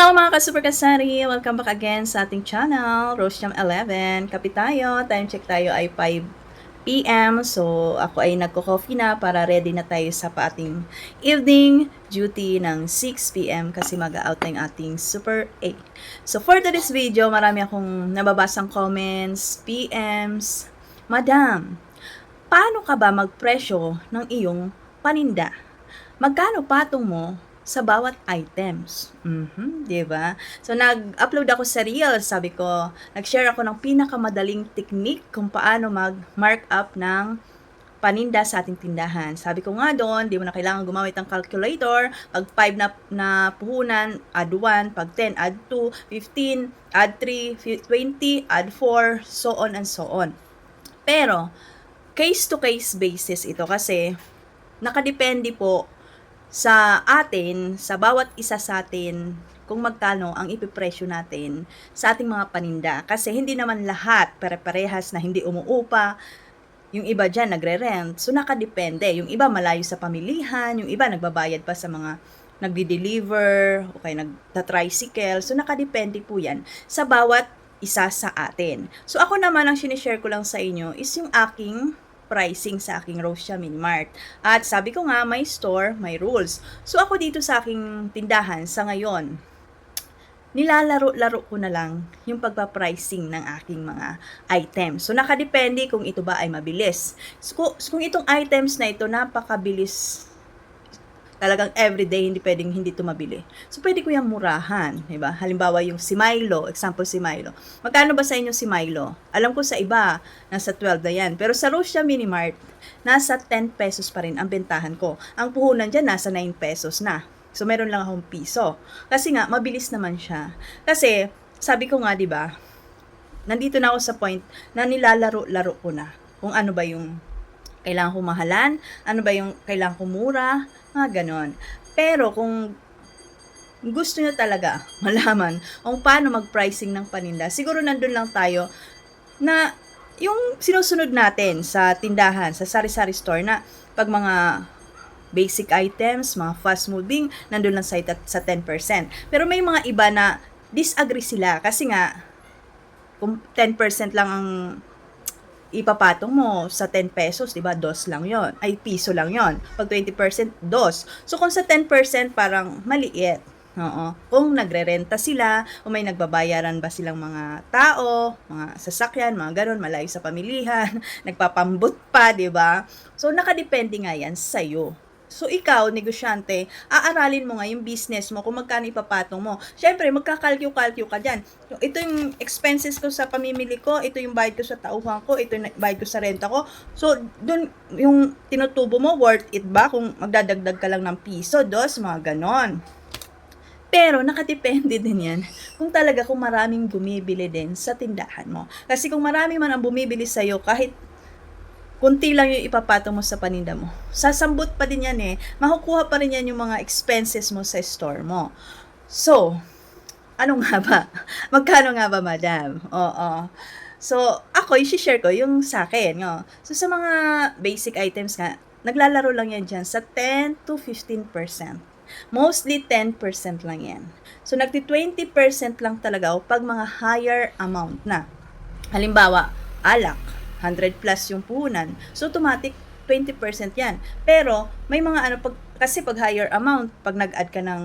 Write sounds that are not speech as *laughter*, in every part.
Hello mga ka-super kasari! Welcome back again sa ating channel, Rosejam 11. Kapit tayo, time check tayo ay 5 p.m. So, ako ay nagko-coffee na para ready na tayo sa ating evening duty ng 6 p.m. kasi mag-out na ating Super 8. So, for today's video, marami akong nababasang comments, PMs. Madam, paano ka ba magpresyo ng iyong paninda? Magkano patong mo sa bawat items. Mhm, 'di ba? So nag-upload ako sa Reels, sabi ko, nag-share ako ng pinakamadaling technique kung paano mag-markup ng paninda sa ating tindahan. Sabi ko nga doon, di mo na kailangan gumamit ng calculator. Pag 5 na, na puhunan, add 1. Pag 10, add 2. 15, add 3. 20, add 4. So on and so on. Pero, case-to-case basis ito kasi nakadepende po sa atin, sa bawat isa sa atin, kung magkano ang ipipresyo natin sa ating mga paninda. Kasi hindi naman lahat pare-parehas na hindi umuupa. Yung iba dyan nagre-rent. So, nakadepende. Yung iba malayo sa pamilihan. Yung iba nagbabayad pa sa mga nagdi-deliver o kaya nagta-tricycle. So, nakadepende po yan sa bawat isa sa atin. So, ako naman ang sinishare ko lang sa inyo is yung aking pricing sa aking Rosia Minimart. At sabi ko nga, may store, may rules. So ako dito sa aking tindahan sa ngayon, nilalaro-laro ko na lang yung pagpa-pricing ng aking mga items. So nakadepende kung ito ba ay mabilis. So, kung itong items na ito napakabilis talagang everyday, hindi pwedeng hindi ito mabili. So, pwede ko yung murahan, di ba? Halimbawa, yung si Milo, example si Milo. Magkano ba sa inyo si Milo? Alam ko sa iba, nasa 12 na yan. Pero sa Rosia Minimart, nasa 10 pesos pa rin ang bentahan ko. Ang puhunan dyan, nasa 9 pesos na. So, meron lang akong piso. Kasi nga, mabilis naman siya. Kasi, sabi ko nga, di ba, nandito na ako sa point na nilalaro-laro ko na kung ano ba yung kailangan ko mahalan, ano ba yung kailangan ko mura, mga ganon. Pero kung gusto nyo talaga *laughs* malaman kung paano mag-pricing ng paninda, siguro nandun lang tayo na yung sinusunod natin sa tindahan, sa sari-sari store na pag mga basic items, mga fast moving, nandun lang sa, sa 10%. Pero may mga iba na disagree sila kasi nga kung 10% lang ang ipapatong mo sa 10 pesos, 'di ba? Dos lang 'yon. Ay piso lang 'yon. Pag 20%, dos. So kung sa 10% parang maliit. Oo. Kung nagrerenta sila, o may nagbabayaran ba silang mga tao, mga sasakyan, mga ganon, malayo sa pamilihan, *laughs* nagpapambot pa, 'di ba? So nakadepende nga 'yan sa iyo. So, ikaw, negosyante, aaralin mo nga yung business mo kung magkano ipapatong mo. Siyempre, magkakalkyo-kalkyo ka dyan. Ito yung expenses ko sa pamimili ko, ito yung bayad ko sa tauhan ko, ito yung bayad ko sa renta ko. So, dun, yung tinutubo mo, worth it ba? Kung magdadagdag ka lang ng piso, dos, mga ganon. Pero nakadepende *laughs* din yan kung talaga kung maraming bumibili din sa tindahan mo. Kasi kung marami man ang bumibili sa'yo, kahit kunti lang yung ipapatong mo sa paninda mo. Sasambot pa din yan eh. Makukuha pa rin yan yung mga expenses mo sa store mo. So, ano nga ba? *laughs* Magkano nga ba, madam? Oo. So, ako, i-share ko yung sa akin. No? So, sa mga basic items nga, naglalaro lang yan dyan sa 10 to 15%. Mostly 10% lang yan. So, nagti 20% lang talaga o pag mga higher amount na. Halimbawa, alak, 100 plus yung puhunan. So, automatic, 20% yan. Pero, may mga ano, pag, kasi pag higher amount, pag nag-add ka ng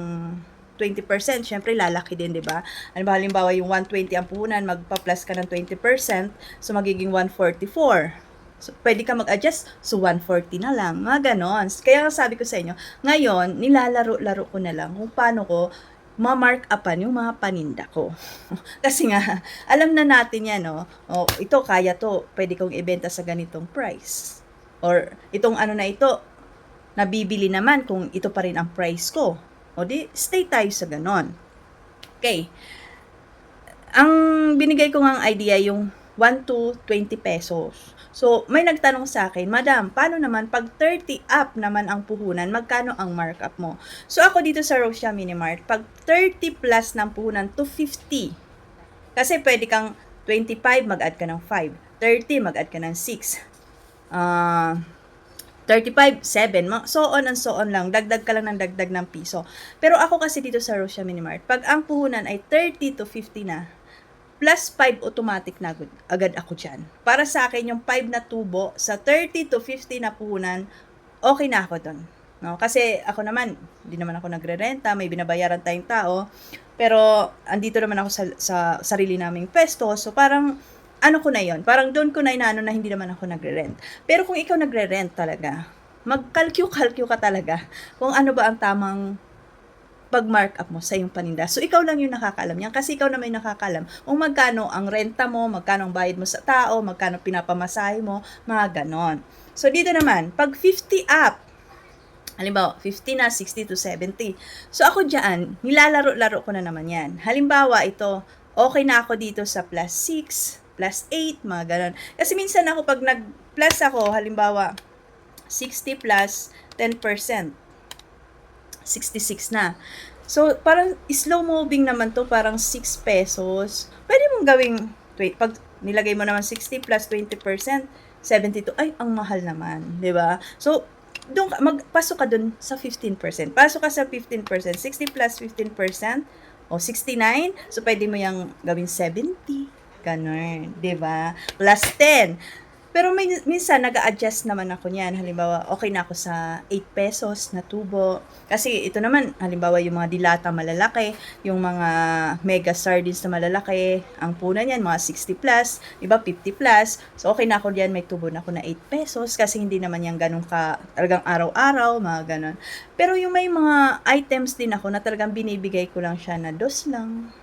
20%, syempre lalaki din, di ba? Ano ba, halimbawa yung 120 ang puhunan, magpa-plus ka ng 20%, so magiging 144. So, pwede ka mag-adjust, so 140 na lang, mga ganon. Kaya sabi ko sa inyo, ngayon, nilalaro-laro ko na lang kung paano ko ma-mark upan yung mga paninda ko. *laughs* Kasi nga, alam na natin yan, no? O, ito, kaya to, pwede kong ibenta sa ganitong price. Or, itong ano na ito, nabibili naman kung ito pa rin ang price ko. O di, stay tayo sa ganon. Okay. Ang binigay ko nga idea yung 1 to 20 pesos. So, may nagtanong sa akin, Madam, paano naman pag 30 up naman ang puhunan, magkano ang markup mo? So, ako dito sa Rosia Minimart, pag 30 plus ng puhunan to 50, kasi pwede kang 25, mag-add ka ng 5. 30, mag-add ka ng 6. Uh, 35, 7. ma- So on and so on lang. Dagdag ka lang ng dagdag ng piso. Pero ako kasi dito sa Rosia Minimart, pag ang puhunan ay 30 to 50 na, plus 5 automatic na agad, ako dyan. Para sa akin, yung 5 na tubo, sa 30 to 50 na puhunan, okay na ako doon. No? Kasi ako naman, hindi naman ako nagre-renta, may binabayaran tayong tao, pero andito naman ako sa, sa sarili naming pesto, so parang ano ko na yon parang doon ko na inaano na hindi naman ako nagre-rent. Pero kung ikaw nagre-rent talaga, mag-calculate ka talaga kung ano ba ang tamang pag-mark up mo sa iyong paninda. So, ikaw lang yung nakakaalam yan kasi ikaw na may nakakaalam kung magkano ang renta mo, magkano ang bayad mo sa tao, magkano pinapamasahe mo, mga ganon. So, dito naman, pag 50 up, halimbawa, 50 na, 60 to 70. So, ako dyan, nilalaro-laro ko na naman yan. Halimbawa, ito, okay na ako dito sa plus 6, plus 8, mga ganon. Kasi minsan ako, pag nag-plus ako, halimbawa, 60 plus 10%. 66 na. So, parang slow moving naman to, parang 6 pesos. Pwede mong gawing, wait, pag nilagay mo naman 60 plus 20%, 72, ay, ang mahal naman, di ba? So, doon magpasok ka doon sa 15%. Pasok ka sa 15%, 60 plus 15%, o 69, so pwede mo yung gawin 70, ganun, di ba? Plus 10. Pero may, minsan, nag adjust naman ako niyan. Halimbawa, okay na ako sa 8 pesos na tubo. Kasi ito naman, halimbawa, yung mga dilata malalaki, yung mga mega sardines na malalaki, ang puna niyan, mga 60 plus, iba 50 plus. So, okay na ako diyan, may tubo na ako na 8 pesos kasi hindi naman yan ganun ka, talagang araw-araw, mga ganun. Pero yung may mga items din ako na talagang binibigay ko lang siya na dos lang,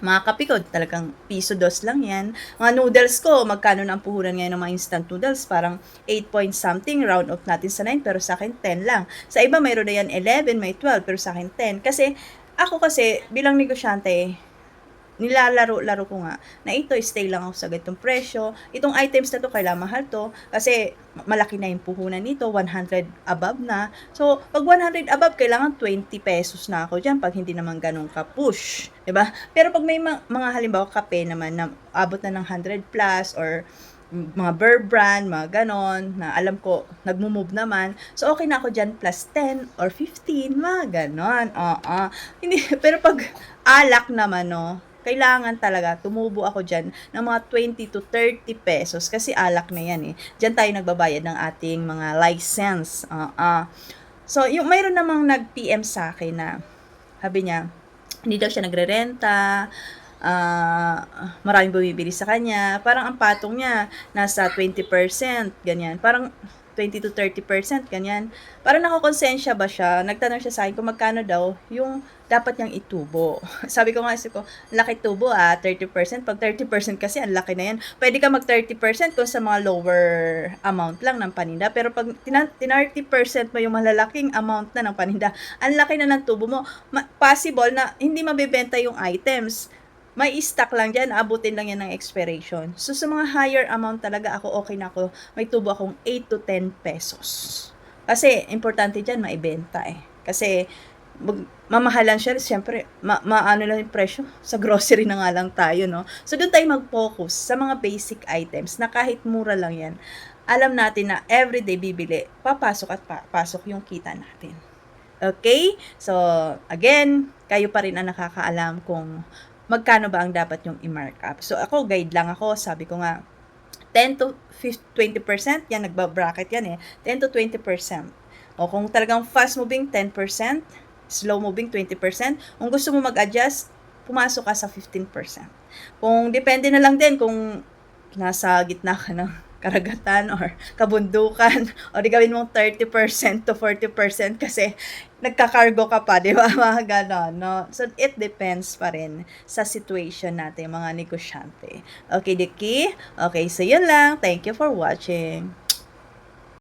mga kape ko, talagang piso dos lang yan. Mga noodles ko, magkano na ang puhunan ngayon ng mga instant noodles? Parang 8 point something, round off natin sa 9, pero sa akin 10 lang. Sa iba, mayroon na yan 11, may 12, pero sa akin 10. Kasi, ako kasi, bilang negosyante, nilalaro-laro ko nga na ito, stay lang ako sa ganitong presyo. Itong items na to, kailangan mahal to. Kasi, malaki na yung puhunan nito, 100 above na. So, pag 100 above, kailangan 20 pesos na ako dyan pag hindi naman ganun ka-push. ba Pero pag may ma- mga halimbawa kape naman na abot na ng 100 plus or mga Burr brand, mga ganon, na alam ko, nagmo-move naman. So, okay na ako dyan, plus 10 or 15, mga ganon. Oo. Hindi, *laughs* pero pag alak naman, no, kailangan talaga tumubo ako dyan ng mga 20 to 30 pesos kasi alak na yan eh. Dyan tayo nagbabayad ng ating mga license. Uh, uh. So, yung mayroon namang nag-PM sa akin na sabi niya, hindi daw siya nagre-renta, uh, maraming bumibili sa kanya. Parang ang patong niya, nasa 20%, ganyan. Parang 20 to 30%, ganyan. Parang nakakonsensya ba siya? Nagtanong siya sa akin kung magkano daw yung dapat niyang itubo. *laughs* Sabi ko nga kasi ko, laki tubo ah, 30%. Pag 30% kasi, ang laki na yan. Pwede ka mag 30% kung sa mga lower amount lang ng paninda. Pero pag tina- 30% mo yung malalaking amount na ng paninda, ang laki na ng tubo mo. Ma- possible na hindi mabebenta yung items may stock lang dyan, abutin lang yan ng expiration. So, sa mga higher amount talaga, ako okay na ako, may tubo akong 8 to 10 pesos. Kasi, importante dyan, maibenta eh. Kasi, mag, mamahalan siya, siyempre, ma, maano lang yung presyo. Sa grocery na nga lang tayo, no? So, doon tayo mag-focus sa mga basic items na kahit mura lang yan, alam natin na everyday bibili, papasok at papasok yung kita natin. Okay? So, again, kayo pa rin ang nakakaalam kung magkano ba ang dapat yung i-mark up. So, ako, guide lang ako. Sabi ko nga, 10 to 20%, yan, nagba-bracket yan eh. 10 to 20%. O kung talagang fast moving, 10%. Slow moving, 20%. Kung gusto mo mag-adjust, pumasok ka sa 15%. Kung depende na lang din kung nasa gitna ka ng karagatan or kabundukan o di gawin mong 30% to 40% kasi nagkakargo ka pa, di ba? *laughs* Mga ganon, no? So, it depends pa rin sa situation natin, mga negosyante. Okay, Diki? Okay, so yun lang. Thank you for watching.